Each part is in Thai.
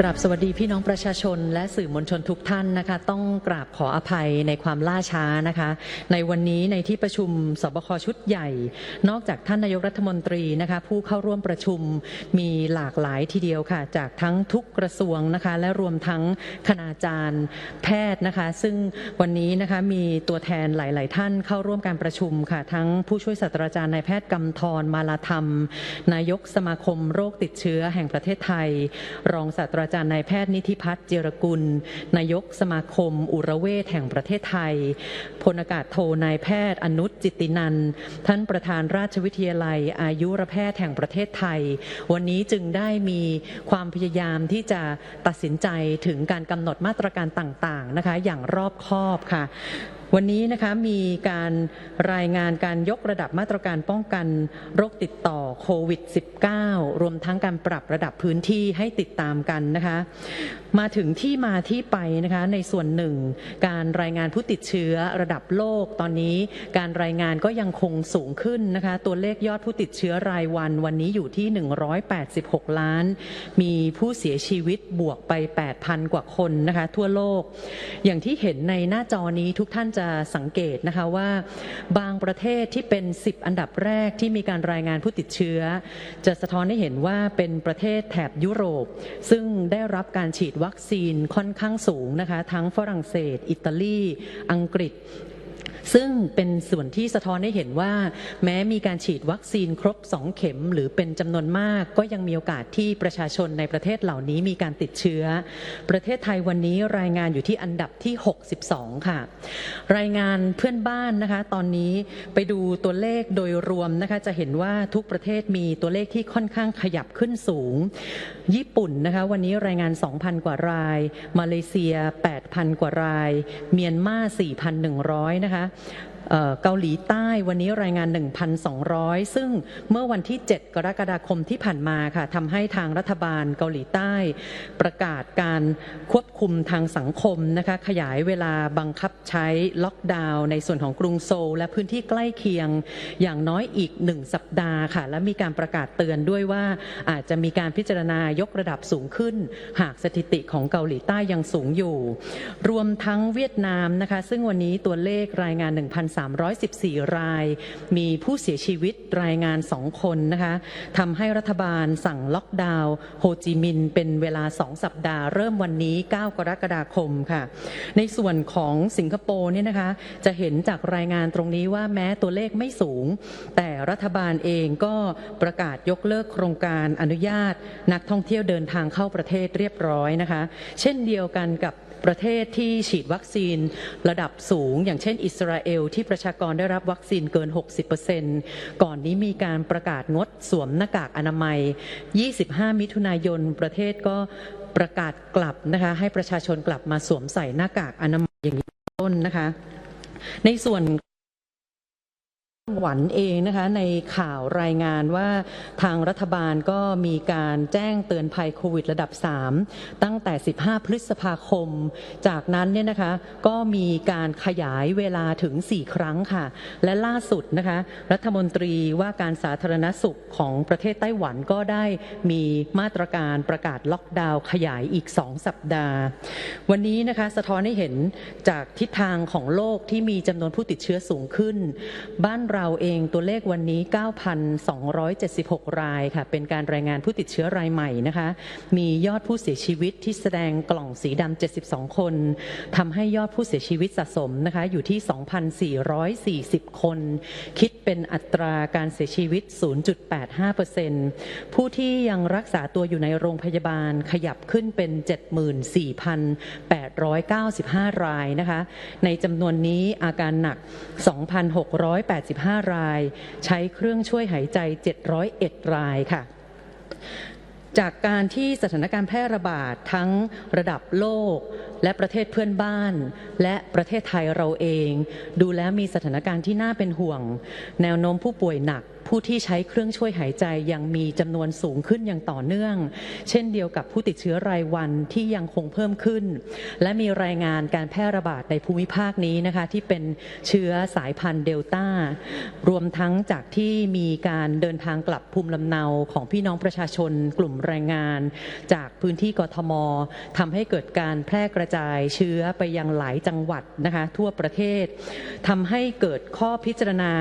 กราบสวัสดีพี่น้องประชาชนและสื่อมวลชนทุกท่านนะคะ ต้องกราบขออภัยในความล่าช้านะคะ ในวันนี้ในที่ประชุมสบคชุดใหญ่ นอกจากท่านนายกรัฐมนตรีนะคะ ผู้เข้าร่วมประชุมมีหลากหลายทีเดียวค่ะ จากทั้งทุกกระทรวงนะคะ และรวมทั้งคณาจารย์แพทย์นะคะ ซึ่งวันนี้นะคะมีตัวแทนหลาย ๆ ท่านเข้าร่วมการประชุมค่ะ ทั้งผู้ช่วยศาสตราจารย์นายแพทย์กำธรมาลาธรรม นายกสมาคมโรคติดเชื้อแห่งประเทศไทย รองศาสตราจารย์นายแพทย์นิธิพัฒน์เจรกุล นายกสมาคม อุระเวทแห่งประเทศไทย พลอากาศโทนายแพทย์อนุชจิตินันท์ท่านประธานราชวิทยาลัย อายุรแพทย์แห่งประเทศไทย วันนี้จึงได้มีความพยายามที่จะตัดสินใจถึงการกำหนดมาตรการต่างๆนะคะอย่างรอบคอบค่ะ วันนี้นะคะมีการรายงานการยกระดับมาตรการป้องกันโรคติดต่อโควิด -19 รวมทั้งการปรับระดับพื้นที่ให้ติดตามกันนะคะมาถึงที่มาที่ไปนะคะในส่วนหนึ่ง การรายงานผู้ติดเชื้อระดับโลกตอนนี้การรายงานก็ยังคงสูงขึ้นนะคะตัวเลขยอดผู้ติดเชื้อรายวัน วันนี้อยู่ที่ 186 ล้าน มีผู้เสียชีวิตบวกไป 8,000 กว่าคนนะคะทั่วโลก อย่างที่เห็นในหน้าจอนี้ทุกท่านจะสังเกตนะคะว่าบางประเทศที่เป็น 10 อันดับแรกที่มีการรายงานผู้ติดเชื้อ จะสะท้อนให้เห็นว่าเป็นประเทศแถบยุโรป ซึ่งได้รับการฉีดวัคซีนค่อนข้างสูงนะคะทั้งฝรั่งเศส อิตาลี อังกฤษ ซึ่งเป็นส่วนที่สะท้อนให้เห็นว่า แม้มีการฉีดวัคซีนครบ 2 เข็ม หรือเป็นจำนวนมาก ก็ยังมีโอกาสที่ประชาชนในประเทศเหล่านี้มีการติดเชื้อ ประเทศไทยวันนี้รายงานอยู่ที่อันดับที่ 62 ค่ะ รายงานเพื่อนบ้านนะคะ ตอนนี้ไปดูตัวเลขโดยรวมนะคะจะเห็นว่าทุกประเทศมีตัวเลขที่ค่อนข้างขยับขึ้นสูง ญี่ปุ่นนะคะวันนี้รายงาน 2,000 กว่าราย มาเลเซีย 8,000 กว่าราย เมียนมา 4,100 นะคะเอ่อ เกาหลีใต้วันนี้รายงาน 1,200 ซึ่งเมื่อวันที่ 7 กรกฎาคมที่ผ่านมาค่ะทำให้ทางรัฐบาลเกาหลีใต้ ประกาศการควบคุมทางสังคมนะคะขยายเวลาบังคับใช้ล็อกดาวน์ในส่วนของกรุงโซล และพื้นที่ใกล้เคียงอย่างน้อยอีก 1 สัปดาห์ค่ะ และมีการประกาศเตือนด้วยว่าอาจจะมีการพิจารณายกระดับสูงขึ้น หากสถิติของเกาหลีใต้ยังสูงอยู่ รวมทั้งเวียดนามนะคะ ซึ่งวันนี้ตัวเลขรายงาน314 ราย มีผู้เสียชีวิตรายงาน 2 คนนะคะทำให้รัฐบาลสั่งล็อกดาวน์โฮจิมินห์เป็นเวลา 2 สัปดาห์ เริ่มวันนี้ 9 กรกฎาคมค่ะ ในส่วนของสิงคโปร์เนี่ยนะคะจะเห็นจากรายงานตรงนี้ว่าแม้ตัวเลขไม่สูง แต่รัฐบาลเองก็ประกาศยกเลิกโครงการอนุญาต นักท่องเที่ยวเดินทางเข้าประเทศเรียบร้อยนะคะ เช่นเดียวกันกับ ประเทศที่ฉีดวัคซีนระดับสูง อย่างเช่น อิสราเอล ที่ประชากรได้รับวัคซีนเกิน 60%ก่อนนี้มีการประกาศงดสวมหน้ากากอนามัย 25 มิถุนายน ประเทศก็ประกาศกลับนะคะให้ประชาชนกลับมาสวมใส่หน้ากากอนามัยอย่างนี้ต้นนะคะ ในส่วน หวันเองนะคะในข่าวรายงานว่าทางรัฐบาลก็มีการแจ้งเตือนภัยโควิดระดับ 3 ตั้งแต่ 15 พฤษภาคม จากนั้นเนี่ยนะคะก็มีการขยายเวลาถึง 4 ครั้งค่ะ และล่าสุดนะคะรัฐมนตรีว่าการสาธารณสุขของประเทศไต้หวันก็ได้มีมาตรการประกาศล็อกดาวน์ขยายอีก 2 สัปดาห์ วันนี้นะคะสะท้อนให้เห็นจากทิศทางของโลกที่มีจำนวนผู้ติดเชื้อสูงขึ้นบ้านเราเองตัวเลขวันนี้ 9,276 รายค่ะ เป็นการรายงานผู้ติดเชื้อรายใหม่นะคะ มียอดผู้เสียชีวิตที่แสดงกล่องสีดำ72 คน ทำให้ยอดผู้เสียชีวิตสะสมนะคะ อยู่ที่ 2,440 คน คิดเป็นอัตราการเสียชีวิต 0.85%ผู้ที่ยังรักษาตัวอยู่ในโรงพยาบาลขยับขึ้นเป็น 74,895 รายนะคะ ในจำนวนนี้อาการหนัก 2,685ราย ใช้เครื่องช่วยหายใจ 701 รายค่ะจากการที่สถานการณ์แพร่ระบาดทั้งระดับโลก และประเทศเพื่อนบ้าน และประเทศไทยเราเอง ดูแล้วมีสถานการณ์ที่น่าเป็นห่วง แนวโน้มผู้ป่วยหนัก ผู้ที่ใช้เครื่องช่วยหายใจยังมีจำนวนสูงขึ้นอย่างต่อเนื่อง เช่นเดียวกับผู้ติดเชื้อรายวันที่ยังคงเพิ่มขึ้น และมีรายงานการแพร่ระบาดในภูมิภาคนี้นะคะที่เป็นเชื้อสายพันธุ์เดลต้ารวมทั้งจากที่มีการเดินทางกลับภูมิลำเนาของพี่น้องประชาชนกลุ่มแรงงาน จากพื้นที่กทมทำให้เกิดการแพร่กระจายเชื้อไปยังหลายจังหวัดนะคะทั่วประเทศทำให้เกิดข้อพิจารณา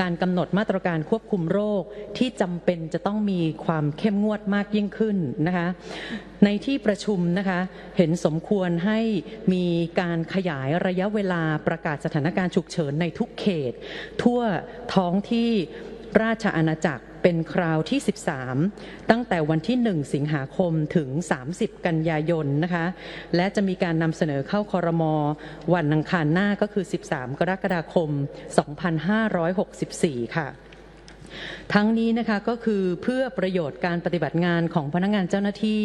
การกำหนดมาตรการควบคุมโรคที่จำเป็นจะต้องมีความเข้มงวดมากยิ่งขึ้นนะคะในที่ประชุมนะคะเห็นสมควรให้มีการขยายระยะเวลาประกาศสถานการณ์ฉุกเฉินในทุกเขต ทั่วท้องที่ราชอาณาจักรเป็นคราวที่ 13 ตั้งแต่วันที่ 1 สิงหาคมถึง 30 กันยายนนะคะ และจะมีการนำเสนอเข้าคอรมอวันอังคารหน้าก็คือ 13 กรกฎาคม 2564 ค่ะ ทั้งนี้นะคะก็คือเพื่อประโยชน์การปฏิบัติงานของพนักงานเจ้าหน้าที่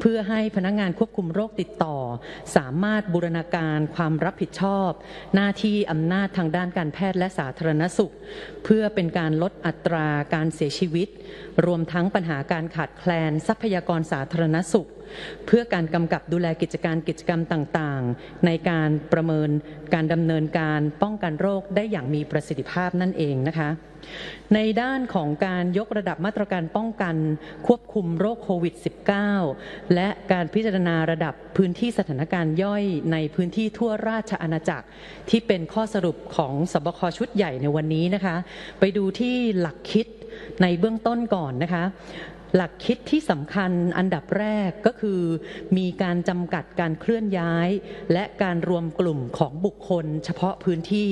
เพื่อให้พนักงานควบคุมโรคติดต่อ สามารถบูรณาการความรับผิดชอบ หน้าที่อำนาจทางด้านการแพทย์และสาธารณสุข เพื่อเป็นการลดอัตราการเสียชีวิต รวมทั้งปัญหาการขาดแคลนทรัพยากรสาธารณสุข เพื่อการกำกับดูแลกิจการกิจกรรมต่างๆ ในการประเมินการดำเนินการป้องกันโรคได้อย่างมีประสิทธิภาพนั่นเองนะคะ ในด้านของการยกระดับมาตรการป้องกันควบคุมโรคโควิด -19 และการพิจารณาระดับพื้นที่สถานการณ์ย่อยในพื้นที่ทั่วราชอาณาจักร ที่เป็นข้อสรุปของสบคชุดใหญ่ในวันนี้นะคะ ไปดูที่หลักคิดในเบื้องต้นก่อนนะคะ หลักคิดที่สำคัญอันดับแรกก็คือ มีการจำกัดการเคลื่อนย้าย และการรวมกลุ่มของบุคคล เฉพาะพื้นที่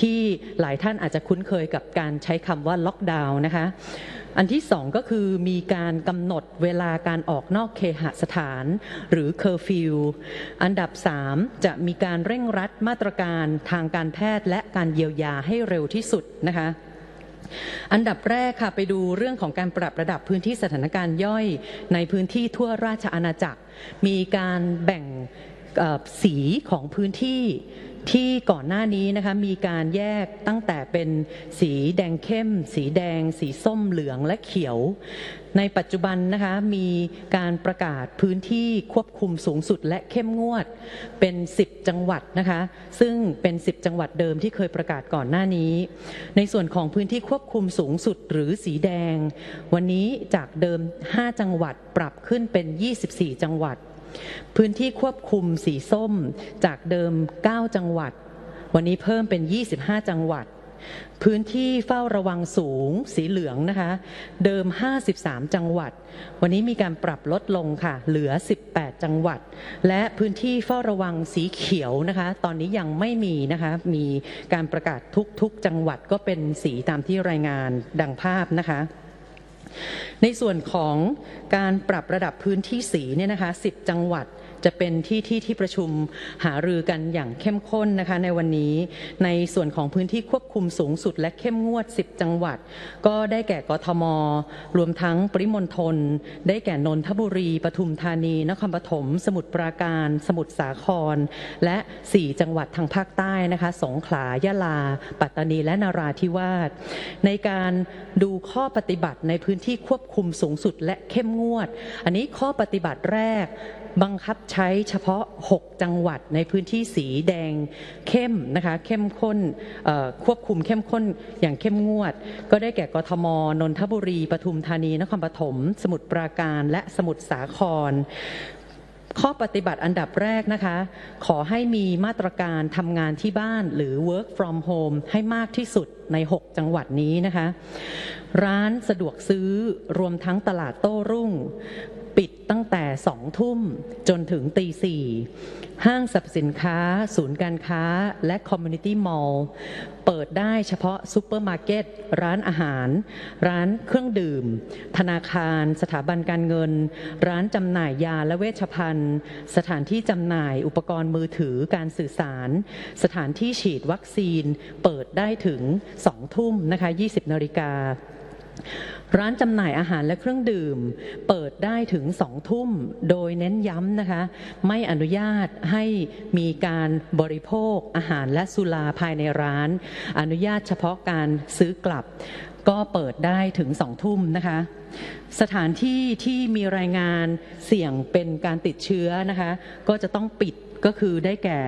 ที่หลายท่านอาจจะคุ้นเคยกับการใช้คำว่าล็อกดาวน์นะคะอันที่สองก็คือมีการกำหนดเวลาการออกนอกเคหสถาน หรือเคอร์ฟิวอันดับสามจะมีการเร่งรัดมาตรการทางการแพทย์และการเยียวยาให้เร็วที่สุดนะคะ อันดับแรกค่ะไปดูเรื่องของการปรับระดับพื้นที่สถานการณ์ย่อยในพื้นที่ทั่วราชอาณาจักร มีการแบ่งสีของพื้นที่ ที่ก่อนหน้านี้นะคะมีการแยกตั้งแต่เป็นสีแดงเข้ม สีแดง สีส้มเหลืองและเขียว ในปัจจุบันนะคะมีการประกาศพื้นที่ควบคุมสูงสุดและเข้มงวดเป็น 10 จังหวัดนะคะซึ่งเป็น 10 จังหวัดเดิมที่เคยประกาศก่อนหน้านี้ ในส่วนของพื้นที่ควบคุมสูงสุดหรือสีแดง วันนี้จากเดิม 5 จังหวัดปรับขึ้นเป็น 24 จังหวัด พื้นที่ควบคุมสีส้มจากเดิม 9 จังหวัด วันนี้เพิ่มเป็น 25 จังหวัด พื้นที่เฝ้าระวังสูง สีเหลืองนะคะ เดิม 53 จังหวัด วันนี้มีการปรับลดลงค่ะ เหลือ 18 จังหวัด และพื้นที่เฝ้าระวังสีเขียวนะคะ ตอนนี้ยังไม่มีนะคะ มีการประกาศทุกๆ จังหวัดก็เป็นสีตามที่รายงานดังภาพนะคะ ในส่วนของการปรับระดับพื้นที่สีเนี่ยนะคะ10 จังหวัด จะเป็นที่ที่ที่ประชุมหารือกันอย่างเข้มข้นนะคะในวันนี้ในส่วนของพื้นที่ควบคุมสูงสุด และเข้มงวด 10 จังหวัด ก็ได้แก่กทม รวมทั้งปริมณฑลได้แก่นนทบุรี ปทุมธานี นครปฐม สมุทรปราการ สมุทรสาคร และ 4 จังหวัดทางภาคใต้นะคะสงขลายะลา ปัตตานีและนาราธิวาสในการดูข้อปฏิบัติในพื้นที่ควบคุมสูงสุดและเข้มงวด อันนี้ข้อปฏิบัติแรก บังคับใช้เฉพาะ 6 จังหวัดในพื้นที่สีแดงเข้มนะคะเข้มข้นควบคุมเข้มข้นอย่างเข้มงวด ก็ได้แก่กทมนนทบุรีปทุมธานีนครปฐมสมุทรปราการและสมุทรสาครข้อปฏิบัติอันดับแรกนะคะ ขอให้มีมาตรการทำงานที่บ้านหรือ work from home ให้มากที่สุดใน 6 จังหวัดนี้นะคะ ร้านสะดวกซื้อรวมทั้งตลาดโต้รุ่ง ปิดตั้งแต่2ทุ่มจนถึงตีสี่ห้างสรรพสินค้า ศูนย์การค้า และคอมมูนิตี้มอลล์เปิดได้เฉพาะซูเปอร์มาร์เก็ต ร้านอาหาร ร้านเครื่องดื่ม ธนาคาร สถาบันการเงิน ร้านจำหน่ายยาและเวชภัณฑ์ สถานที่จำหน่ายอุปกรณ์มือถือการสื่อสาร สถานที่ฉีดวัคซีน เปิดได้ถึง2 ทุ่มนะคะ 20นาฬิการ้านจำหน่ายอาหารและเครื่องดื่ม เปิดได้ถึงสองทุ่ม โดยเน้นย้ำนะคะ ไม่อนุญาตให้มีการบริโภคอาหารและสุราภายในร้าน อนุญาตเฉพาะการซื้อกลับ ก็เปิดได้ถึง2ทุ่มนะคะ สถานที่ที่มีรายงานเสี่ยงเป็นการติดเชื้อนะคะ ก็จะต้องปิด ก็คือได้แก่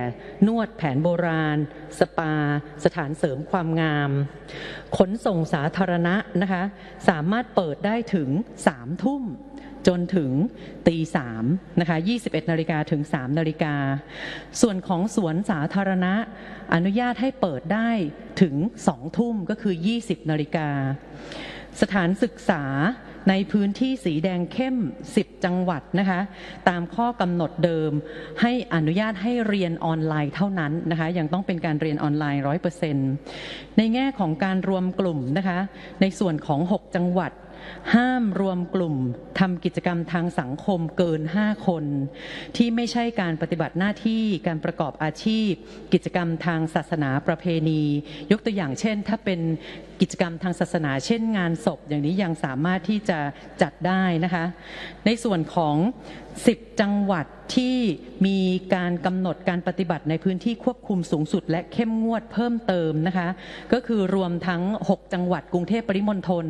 นวดแผนโบราณ สปา สถานเสริมความงาม ขนส่งสาธารณะนะคะสามารถเปิดได้ถึง3ทุ่มจนถึงตีสามนะคะ21นาฬิกาถึง3นาฬิกา ส่วนของสวนสาธารณะ อนุญาตให้เปิดได้ถึง2ทุ่มก็คือ 20นาฬิกา สถานศึกษา ในพื้นที่สีแดงเข้ม 10 จังหวัดนะคะ ตามข้อกำหนดเดิม ให้อนุญาตให้เรียนออนไลน์เท่านั้นนะคะ ยังต้องเป็นการเรียนออนไลน์ 100%ในแง่ของการรวมกลุ่มนะคะ ในส่วนของ 6 จังหวัด ห้ามรวมกลุ่มทำกิจกรรมทางสังคมเกิน 5 คน ที่ไม่ใช่การปฏิบัติหน้าที่การประกอบอาชีพ กิจกรรมทางศาสนาประเพณี ยกตัวอย่างเช่น ถ้าเป็นกิจกรรมทางศาสนาเช่นงานศพ อย่างนี้ยังสามารถที่จะจัดได้นะคะ ในส่วนของ 10 จังหวัดที่มีการกำหนดการปฏิบัติในพื้นที่ควบคุมสูงสุด และเข้มงวดเพิ่มเติมนะคะ ก็คือรวมทั้ง 6 จังหวัดกรุงเทพปริมณฑล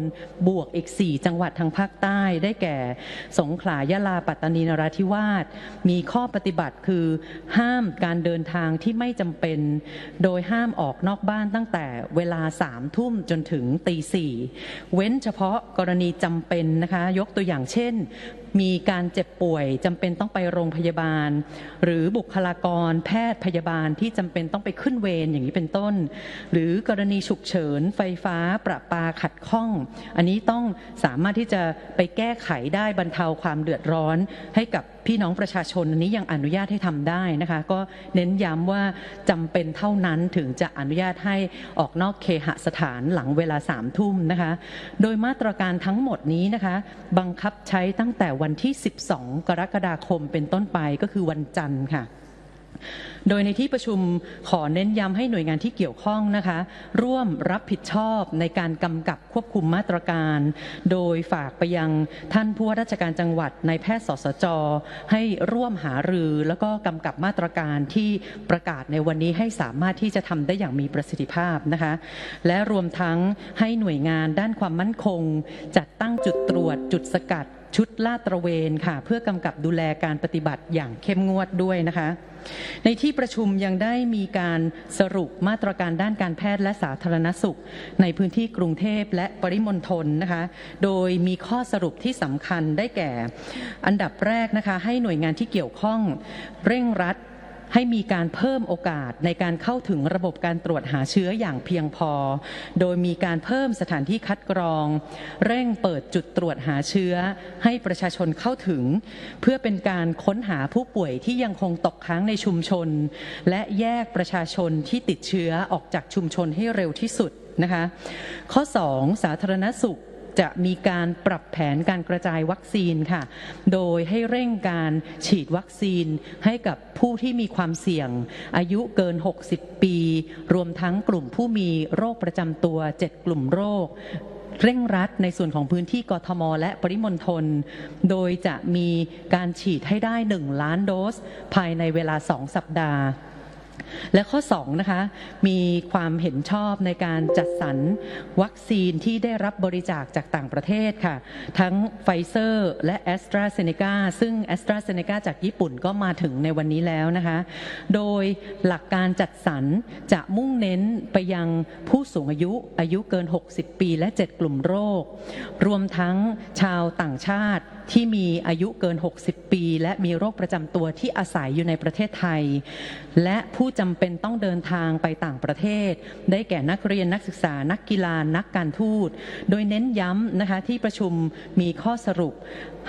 บวกอีก 4 จังหวัดทางภาคใต้ได้แก่ สงขลายะลาปัตตานีนราธิวาสมีข้อปฏิบัติคือ ห้ามการเดินทางที่ไม่จำเป็น โดยห้ามออกนอกบ้านตั้งแต่เวลา3ทุ่มจนถึงตีสี่เว้นเฉพาะกรณีจำเป็นนะคะ ยกตัวอย่างเช่น มีการเจ็บป่วยจำเป็นต้องไปโรงพยาบาล หรือบุคลากรแพทย์พยาบาลที่จำเป็นต้องไปขึ้นเวรอย่างนี้เป็นต้น หรือกรณีฉุกเฉิน ไฟฟ้าประปาขัดข้อง อันนี้ต้องสามารถที่จะไปแก้ไขได้บรรเทาความเดือดร้อนให้กับพี่น้องประชาชนอันนี้ยังอนุญาตให้ทำได้นะคะ ก็เน้นย้ำว่าจำเป็นเท่านั้นถึงจะอนุญาตให้ออกนอกเคหสถานหลังเวลาสามทุ่มนะคะ โดยมาตรการทั้งหมดนี้นะคะ บังคับใช้ตั้งแต่วันที่ 12 กรกฎาคมเป็นต้นไปก็คือวันจันทร์ค่ะ โดยในที่ประชุมขอเน้นย้ำให้หน่วยงานที่เกี่ยวข้องนะคะ ร่วมรับผิดชอบในการกำกับควบคุมมาตรการ โดยฝากไปยังท่านผู้ว่าราชการจังหวัดในายแพทย์สสจ ให้ร่วมหารือแล้วก็กำกับมาตรการที่ประกาศในวันนี้ให้สามารถที่จะทำได้อย่างมีประสิทธิภาพนะคะ และรวมทั้งให้หน่วยงานด้านความมั่นคง จัดตั้งจุดตรวจจุดสกัดชุดลาดตระเวนค่ะ เพื่อกำกับดูแลการปฏิบัติอย่างเข้มงวดด้วยนะคะ ในที่ประชุมยังได้มีการสรุปมาตรการด้านการแพทย์และสาธารณสุข ในพื้นที่กรุงเทพและปริมณฑลนะคะ โดยมีข้อสรุปที่สำคัญได้แก่ อันดับแรกนะคะให้หน่วยงานที่เกี่ยวข้องเร่งรัด ให้มีการเพิ่มโอกาสในการเข้าถึงระบบการตรวจหาเชื้ออย่างเพียงพอ โดยมีการเพิ่มสถานที่คัดกรอง เร่งเปิดจุดตรวจหาเชื้อ ให้ประชาชนเข้าถึง เพื่อเป็นการค้นหาผู้ป่วยที่ยังคงตกค้างในชุมชน และแยกประชาชนที่ติดเชื้อออกจากชุมชนให้เร็วที่สุดนะคะ ข้อ 2 สาธารณสุข จะมีการปรับแผนการกระจายวัคซีนค่ะ โดยให้เร่งการฉีดวัคซีนให้กับผู้ที่มีความเสี่ยง อายุเกิน 60 ปี รวมทั้งกลุ่มผู้มีโรคประจำตัว 7 กลุ่มโรคเร่งรัดในส่วนของพื้นที่กทม และปริมณฑล โดยจะมีการฉีดให้ได้ 1 ล้านโดส ภายในเวลา 2 สัปดาห์ และข้อ2นะคะมีความเห็นชอบในการจัดสรรวัคซีนที่ได้รับบริจาคจากต่างประเทศค่ะ ทั้งไฟเซอร์และแอสตราเซเนกาซึ่งแอสตราเซเนกาจากญี่ปุ่นก็มาถึงในวันนี้แล้วนะคะ โดยหลักการจัดสรรจะมุ่งเน้นไปยังผู้สูงอายุอายุเกิน 60 ปีและ 7 กลุ่มโรค รวมทั้งชาวต่างชาติ ที่มีอายุเกิน 60 ปี และมีโรคประจำตัวที่อาศัยอยู่ในประเทศไทย และผู้จำเป็นต้องเดินทางไปต่างประเทศ ได้แก่นักเรียนนักศึกษานักกีฬานักการทูต โดยเน้นย้ำนะคะที่ประชุมมีข้อสรุป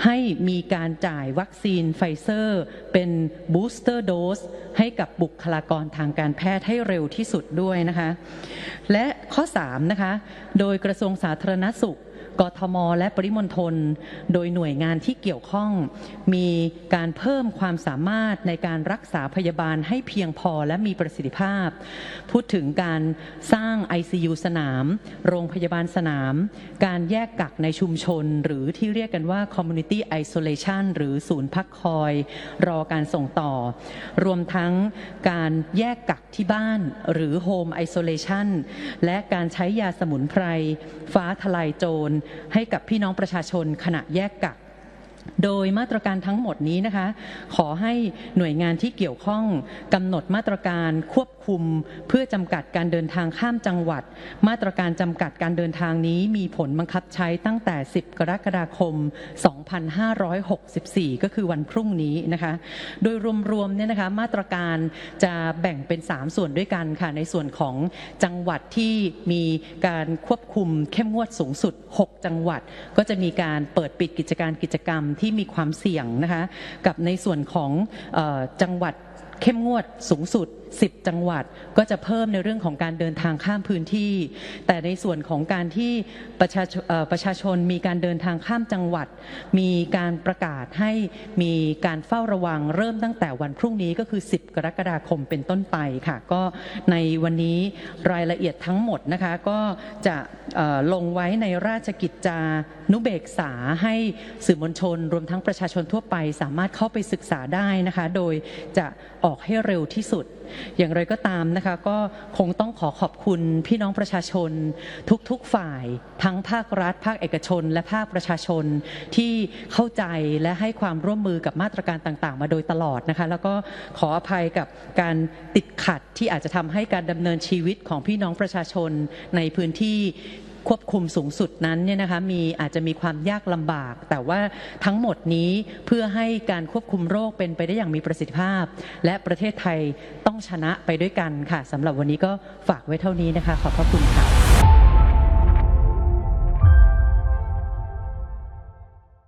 ให้มีการจ่ายวัคซีนไฟเซอร์ เป็นบูสเตอร์โดสให้กับบุคลากรทางการแพทย์ให้เร็วที่สุดด้วยนะคะ และข้อ3นะคะโดยกระทรวงสาธารณสุข กทม และปริมณฑลโดยหน่วยงานที่เกี่ยวข้อง มีการเพิ่มความสามารถในการรักษาพยาบาลให้เพียงพอและมีประสิทธิภาพ พูดถึงการสร้าง ICU สนาม โรงพยาบาลสนาม การแยกกักในชุมชน หรือที่เรียกกันว่า Community Isolation หรือศูนย์พักคอย รอการส่งต่อ รวมทั้งการแยกกักที่บ้านหรือ Home Isolation และการใช้ยาสมุนไพรฟ้าทลายโจรให้กับพี่น้องประชาชนขณะแยกกักโดยมาตรการทั้งหมดนี้นะคะ ขอให้หน่วยงานที่เกี่ยวข้องกำหนดมาตรการควบคุม เพื่อจำกัดการเดินทางข้ามจังหวัด มาตรการจำกัดการเดินทางนี้มีผลบังคับใช้ตั้งแต่ 10 กรกฎาคม 2564 ก็คือวันพรุ่งนี้นะคะ โดยรวมๆเนี่ยนะคะมาตรการจะแบ่งเป็น 3 ส่วนด้วยกันค่ะ ในส่วนของจังหวัดที่มีการควบคุมเข้มงวดสูงสุด 6 จังหวัด ก็จะมีการเปิดปิดกิจการกิจกรรมที่มีความเสี่ยงนะคะ กับในส่วนของออจังหวัดเข้มงวดสูงสุด 10 จังหวัดก็จะเพิ่มในเรื่องของการเดินทางข้ามพื้นที่ แต่ในส่วนของการที่ประชาชนเอ่อประชาชนมีการเดินทางข้ามจังหวัด มีการประกาศให้มีการเฝ้าระวังเริ่มตั้งแต่วันพรุ่งนี้ก็คือ 10 กรกฎาคมเป็นต้นไปค่ะ ก็ในวันนี้รายละเอียดทั้งหมดนะคะก็จะลงไว้ในราชกิจจานุเบกษาให้สื่อมวลชน รวมทั้งประชาชนทั่วไป สามารถเข้าไปศึกษาได้นะคะ โดยจะออกให้เร็วที่สุด อย่างไรก็ตามนะคะก็คงต้องขอขอบคุณพี่น้องประชาชน ทุกๆฝ่าย ทั้งภาครัฐ ภาคเอกชน และภาคประชาชนที่เข้าใจและให้ความร่วมมือกับมาตรการต่างๆ มาโดยตลอดนะคะแล้วก็ขออภัยกับการติดขัดที่อาจจะทำให้การดำเนินชีวิตของพี่น้องประชาชนในพื้นที่ ควบคุมสูงสุดนั้นเนี่ยนะคะมีอาจจะมีความยากลำบาก แต่ว่าทั้งหมดนี้เพื่อให้การควบคุมโรคเป็นไปได้อย่างมีประสิทธิภาพ และประเทศไทยต้องชนะไปด้วยกันค่ะสำหรับวันนี้ก็ฝากไว้เท่านี้นะคะ ขอบพระคุณค่ะ